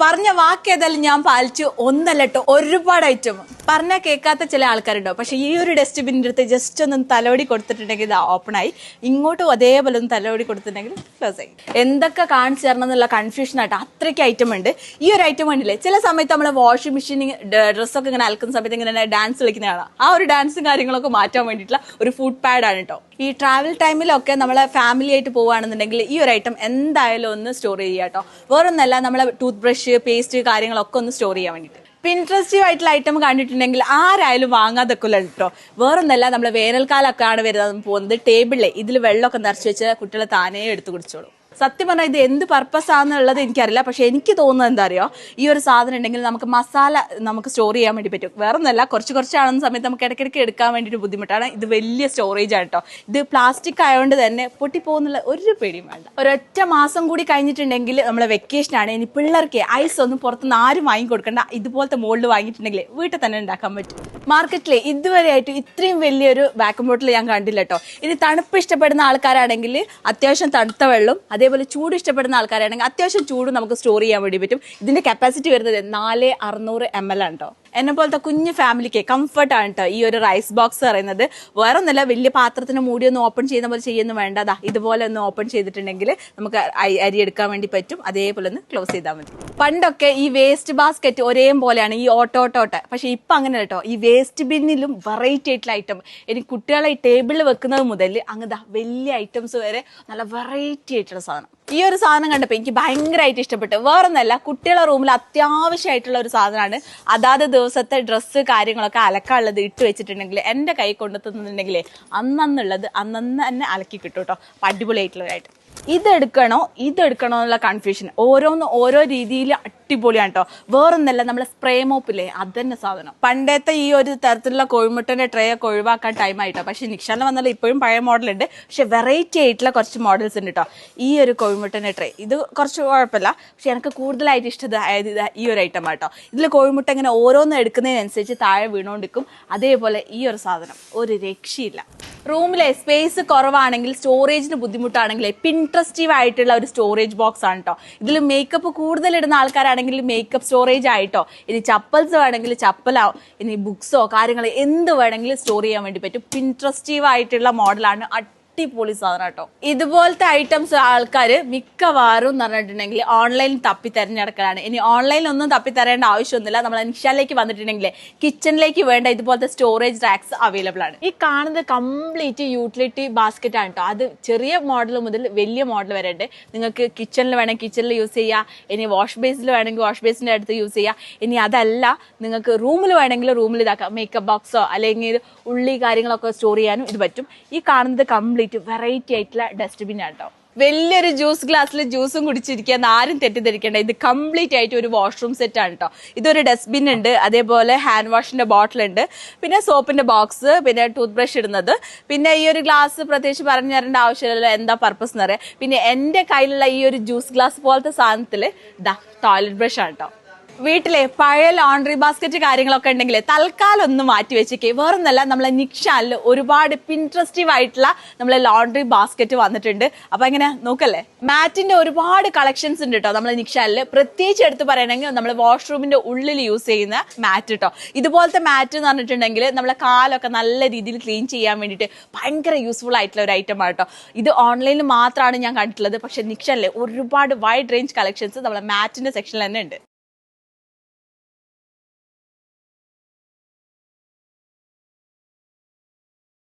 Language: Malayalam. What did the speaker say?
പറഞ്ഞ വാക്ക് ഏതായാലും ഞാൻ പാലിച്ചു. ഒന്നല്ലട്ടോ ഒരുപാട് ഐറ്റം പറഞ്ഞാൽ കേൾക്കാത്ത ചില ആൾക്കാരുണ്ടോ? പക്ഷെ ഈ ഒരു ഡസ്റ്റ്ബിന്റെ അടുത്ത് ജസ്റ്റ് ഒന്ന് തലോടി കൊടുത്തിട്ടുണ്ടെങ്കിൽ ഇത് ഓപ്പൺ ആയി. ഇങ്ങോട്ടും അതേപോലെ ഒന്ന് തലോടി കൊടുത്തിട്ടുണ്ടെങ്കിൽ ക്ലോസ് ആയി. എന്തൊക്കെ കാണിച്ചു തരണം എന്നുള്ള കൺഫ്യൂഷൻ ആയിട്ട് അത്രയ്ക്ക് ഐറ്റം ഉണ്ട്. ഈ ഒരു ഐറ്റം ഉണ്ടല്ലേ ചില സമയത്ത് നമ്മൾ വാഷിംഗ് മെഷീൻ ഡ്രസ്സൊക്കെ ഇങ്ങനെ അലക്കുന്ന സമയത്ത് ഇങ്ങനെ ഡാൻസ് കളിക്കുന്ന കാണാം. ആ ഒരു ഡാൻസും കാര്യങ്ങളൊക്കെ മാറ്റാൻ വേണ്ടിയിട്ടുള്ള ഒരു ഫുഡ് പാഡാണ് കേട്ടോ ഈ ട്രാവൽ ടൈമിലൊക്കെ നമ്മളെ ഫാമിലി ആയിട്ട് പോവുകയാണെന്നുണ്ടെങ്കിൽ ഈ ഒരു ഐറ്റം എന്തായാലും ഒന്ന് സ്റ്റോർ ചെയ്യുക കേട്ടോ വേറൊന്നല്ല നമ്മളെ ടൂത്ത് ബ്രഷ് പേസ്റ്റ് കാര്യങ്ങളൊക്കെ ഒന്ന് സ്റ്റോർ ചെയ്യാൻ വേണ്ടിയിട്ട്. ഇൻട്രസ്റ്റീവ് ആയിട്ടുള്ള ഐറ്റം കണ്ടിട്ടുണ്ടെങ്കിൽ ആരായാലും വാങ്ങാതെക്കില്ല കേട്ടോ. വേറൊന്നല്ല നമ്മൾ വേനൽക്കാലമൊക്കെ ആണ് വരുന്നത് പോകുന്നത് ടേബിളിൽ ഇതിൽ വെള്ളമൊക്കെ നിറച്ച് വെച്ച് കുട്ടികളെ താനേ എടുത്തു കുടിച്ചോളൂ. സത്യം പറഞ്ഞാൽ ഇത് എന്ത് പർപ്പസ് ആണെന്നുള്ളത് എനിക്കറിയില്ല. പക്ഷെ എനിക്ക് തോന്നുന്നത് എന്താ അറിയോ? ഈ ഒരു സാധനം ഉണ്ടെങ്കിൽ നമുക്ക് മസാല നമുക്ക് സ്റ്റോർ ചെയ്യാൻ വേണ്ടി പറ്റും. വേറെ ഒന്നല്ല കുറച്ച് കുറച്ചാണെന്ന സമയത്ത് നമുക്ക് ഇടയ്ക്കിടയ്ക്ക് എടുക്കാൻ വേണ്ടിയിട്ട് ബുദ്ധിമുട്ടാണ്. ഇത് വലിയ സ്റ്റോറേജ് ആണ് കേട്ടോ ഇത് പ്ലാസ്റ്റിക് ആയതുകൊണ്ട് തന്നെ പൊട്ടിപ്പോകുന്നുള്ള ഒരു പേടിയും വേണ്ട. ഒരൊറ്റ മാസം കൂടി കഴിഞ്ഞിട്ടുണ്ടെങ്കിൽ നമ്മളെ വെക്കേഷൻ ആണ്. ഇനി പിള്ളേർക്ക് ഐസ് ഒന്നും പുറത്തുനിന്ന് ആരും വാങ്ങിക്കൊടുക്കണ്ട ഇതുപോലത്തെ മോൾഡ് വാങ്ങിയിട്ടുണ്ടെങ്കിൽ വീട്ടിൽ തന്നെ ഉണ്ടാക്കാൻ പറ്റും. മാർക്കറ്റിലെ ഇതുവരെയായിട്ട് ഇത്രയും വലിയൊരു വാക്യൂം ബോട്ടിൽ ഞാൻ കണ്ടില്ല കേട്ടോ ഇനി തണുപ്പ് ഇഷ്ടപ്പെടുന്ന ആൾക്കാരാണെങ്കിൽ അത്യാവശ്യം തണുത്ത വെള്ളം അതേപോലെ ചൂട് ഇഷ്ടപ്പെടുന്ന ആൾക്കാരാണെങ്കിൽ അത്യാവശ്യം ചൂട് നമുക്ക് സ്റ്റോർ ചെയ്യാൻ വേണ്ടി പറ്റും. ഇതിന്റെ കപ്പാസിറ്റി വരുന്നത് നാല് അറുന്നൂറ് എം എൽ ആണ് കേട്ടോ എന്നെ പോലത്തെ കുഞ്ഞു ഫാമിലിക്ക് കംഫർട്ടാണ് കേട്ടോ ഈ ഒരു റൈസ് ബോക്സ് പറയുന്നത്. വേറെ ഒന്നല്ല വലിയ പാത്രത്തിന് മൂടി ഒന്ന് ഓപ്പൺ ചെയ്യുന്ന പോലെ ചെയ്യുന്നു വേണ്ട. അതാ ഇതുപോലെ ഒന്ന് ഓപ്പൺ ചെയ്തിട്ടുണ്ടെങ്കിൽ നമുക്ക് അരി- എടുക്കാൻ വേണ്ടി പറ്റും. അതേപോലെ ഒന്ന് ക്ലോസ് ചെയ്താൽ മതി. പണ്ടൊക്കെ ഈ വേസ്റ്റ് ബാസ്ക്കറ്റ് ഒരേ പോലെയാണ് ഈ ഓട്ടോട്ടോട്ട് പക്ഷെ ഇപ്പം അങ്ങനെ കേട്ടോ ഈ വേസ്റ്റ് ബിന്നിലും വെറൈറ്റി ആയിട്ടുള്ള ഐറ്റം ഇനി കുട്ടികളെ ടേബിളിൽ വെക്കുന്നത് മുതൽ അങ്ങ് വലിയ ഐറ്റംസ് വരെ നല്ല വെറൈറ്റി ആയിട്ടുള്ള സാധനം. ഈ ഒരു സാധനം കണ്ടപ്പോൾ എനിക്ക് ഭയങ്കരമായിട്ട് ഇഷ്ടപ്പെട്ടു. വേറൊന്നല്ല കുട്ടികളുടെ റൂമിൽ അത്യാവശ്യമായിട്ടുള്ള ഒരു സാധനമാണ്. അതാത് ദിവസത്തെ ഡ്രസ്സ് കാര്യങ്ങളൊക്കെ അലക്കാനുള്ളത് ഇട്ട് വെച്ചിട്ടുണ്ടെങ്കിൽ എന്റെ കൈ കൊണ്ടെത്തുന്നുണ്ടെങ്കിൽ അന്നന്നുള്ളത് അന്നന്ന് തന്നെ അലക്കി കിട്ടും കേട്ടോ അടിപൊളിയായിട്ടുള്ളതായിട്ട്. ഇതെടുക്കണോ ഇതെടുക്കണോ എന്നുള്ള കൺഫ്യൂഷൻ ഓരോന്ന് ഓരോ രീതിയിൽ അടിപൊളിയാണ് കേട്ടോ വേറൊന്നല്ല നമ്മളെ സ്പ്രേ മോപ്പില്ലേ അത് തന്നെ സാധനം. പണ്ടത്തെ ഈ ഒരു തരത്തിലുള്ള കോഴിമുട്ടന്റെ ട്രേ ഒക്കെ ഒഴിവാക്കാൻ ടൈം ആയിട്ടോ പക്ഷെ നിക്ഷാന്ന് വന്നാൽ ഇപ്പോഴും പഴയ മോഡലുണ്ട് പക്ഷെ വെറൈറ്റി ആയിട്ടുള്ള കുറച്ച് മോഡൽസ് ഉണ്ട് കേട്ടോ ഈ ഒരു കോഴിമുട്ടന്റെ ട്രേ ഇത് കുറച്ച് കുഴപ്പമില്ല. പക്ഷെ എനിക്ക് കൂടുതലായിട്ട് ഇഷ്ടം അതായത് ഇത് ഈ ഒരു ഐറ്റം ആട്ടോ ഇതിൽ കോഴിമുട്ട ഇങ്ങനെ ഓരോന്ന് എടുക്കുന്നതിനനുസരിച്ച് താഴെ വീണുകൊണ്ടിരിക്കും അതേപോലെ ഈ ഒരു സാധനം. ഒരു രക്ഷയില്ല. റൂമിലെ സ്പേസ് കുറവാണെങ്കിൽ സ്റ്റോറേജിന് ബുദ്ധിമുട്ടാണെങ്കിൽ പിൻട്രസ്റ്റീവ് ആയിട്ടുള്ള ഒരു സ്റ്റോറേജ് ബോക്സ് ആണ് കേട്ടോ ഇതിൽ മേക്കപ്പ് കൂടുതൽ ഇടുന്ന ആൾക്കാരാണെങ്കിൽ മേക്കപ്പ് സ്റ്റോറേജ് ആയിട്ടോ ഇനി ചപ്പൽസ് വേണമെങ്കിൽ ചപ്പലോ ഇനി ബുക്സോ കാര്യങ്ങൾ എന്ത് വേണമെങ്കിലും സ്റ്റോർ ചെയ്യാൻ വേണ്ടി പറ്റും. പിൻട്രസ്റ്റീവ് ആയിട്ടുള്ള മോഡലാണ് അടിപൊളി സാധനം കേട്ടോ. ഇതുപോലത്തെ ഐറ്റംസ് ആൾക്കാർ മിക്കവാറും എന്ന് പറഞ്ഞിട്ടുണ്ടെങ്കിൽ ഓൺലൈനിൽ തപ്പി തിരഞ്ഞെടുക്കലാണ്. ഇനി ഓൺലൈനിൽ ഒന്നും തപ്പി തരേണ്ട ആവശ്യമൊന്നുമില്ല. നമ്മൾ നിഷാലേക്ക് വന്നിട്ടുണ്ടെങ്കിൽ കിച്ചണിലേക്ക് വേണ്ട ഇതുപോലത്തെ സ്റ്റോറേജ് റാക്സ് അവൈലബിൾ ആണ്. ഈ കാണുന്നത് കംപ്ലീറ്റ് യൂട്ടിലിറ്റി ബാസ്ക്കറ്റ് ആണ് കേട്ടോ. അത് ചെറിയ മോഡൽ മുതൽ വലിയ മോഡൽ വരെ ഉണ്ട്. നിങ്ങൾക്ക് കിച്ചണിൽ വേണമെങ്കിൽ കിച്ചണിൽ യൂസ് ചെയ്യാം. ഇനി വാഷ് ബേസിൽ വേണമെങ്കിൽ വാഷ് ബേസിന്റെ അടുത്ത് യൂസ് ചെയ്യാം. ഇനി അതല്ല നിങ്ങൾക്ക് റൂമിൽ വേണമെങ്കിൽ റൂമിൽ ഇതാക്കാം. മേക്കപ്പ് ബോക്സോ അല്ലെങ്കിൽ ഉള്ളി കാര്യങ്ങളൊക്കെ സ്റ്റോർ ചെയ്യാനും ഇത് പറ്റും. ഈ കാണുന്നത് കംപ്ലീറ്റ് വെറൈറ്റി ആയിട്ടുള്ള ഡസ്റ്റ്ബിൻ ആട്ടോ വലിയൊരു ജ്യൂസ് ഗ്ലാസ്സിൽ ജ്യൂസും കുടിച്ചിരിക്കാൻ ആരും തെറ്റിദ്ധരിക്കേണ്ട. ഇത് കംപ്ലീറ്റ് ആയിട്ട് ഒരു വാഷ്റൂം സെറ്റ് ആണ് കേട്ടോ ഇതൊരു ഡസ്റ്റ്ബിൻ ഉണ്ട്. അതേപോലെ ഹാൻഡ് വാഷിന്റെ ബോട്ടിൽ ഉണ്ട്. പിന്നെ സോപ്പിന്റെ ബോക്സ് പിന്നെ ടൂത്ത് ബ്രഷ് ഇടുന്നത്. പിന്നെ ഈ ഒരു ഗ്ലാസ് പ്രത്യേകിച്ച് പറഞ്ഞു തരേണ്ട ആവശ്യമില്ല എന്താ പർപ്പസ് എന്ന് പറയാം പിന്നെ എന്റെ കയ്യിലുള്ള ഈ ഒരു ജ്യൂസ് ഗ്ലാസ് പോലത്തെ സാധനത്തിൽ ദ ടോയ്ലറ്റ് ബ്രഷ് ആണ് കേട്ടോ വീട്ടിലെ പഴയ ലോണ്ടറി ബാസ്ക്കറ്റ് കാര്യങ്ങളൊക്കെ ഉണ്ടെങ്കിൽ തൽക്കാലം ഒന്ന് മാറ്റി വെച്ചേക്കേ വേറൊന്നല്ല നമ്മളെ നിക്ഷാലിൽ ഒരുപാട് പിൻട്രസ്റ്റീവ് ആയിട്ടുള്ള നമ്മളെ ലോണ്ടറി ബാസ്കറ്റ് വന്നിട്ടുണ്ട്. അപ്പൊ എങ്ങനെ? നോക്കല്ലേ? മാറ്റിന്റെ ഒരുപാട് കളക്ഷൻസ് ഉണ്ട് കേട്ടോ നമ്മളെ നിക്ഷാനിൽ പ്രത്യേകിച്ച് എടുത്ത് പറയണമെങ്കിൽ നമ്മൾ വാഷ്റൂമിന്റെ ഉള്ളിൽ യൂസ് ചെയ്യുന്ന മാറ്റ് കേട്ടോ ഇതുപോലത്തെ മാറ്റ് എന്ന് പറഞ്ഞിട്ടുണ്ടെങ്കിൽ നമ്മളെ കാലൊക്കെ നല്ല രീതിയിൽ ക്ലീൻ ചെയ്യാൻ വേണ്ടിയിട്ട് ഭയങ്കര യൂസ്ഫുൾ ആയിട്ടുള്ള ഒരു ഐറ്റം ആണ് കേട്ടോ ഇത് ഓൺലൈനിൽ മാത്രമാണ് ഞാൻ കണ്ടിട്ടുള്ളത്. പക്ഷെ നിക്ഷാലിലെ ഒരുപാട് വൈഡ് റേഞ്ച് കളക്ഷൻസ് നമ്മളെ മാറ്റിന്റെ സെക്ഷനിൽ തന്നെ ഉണ്ട്.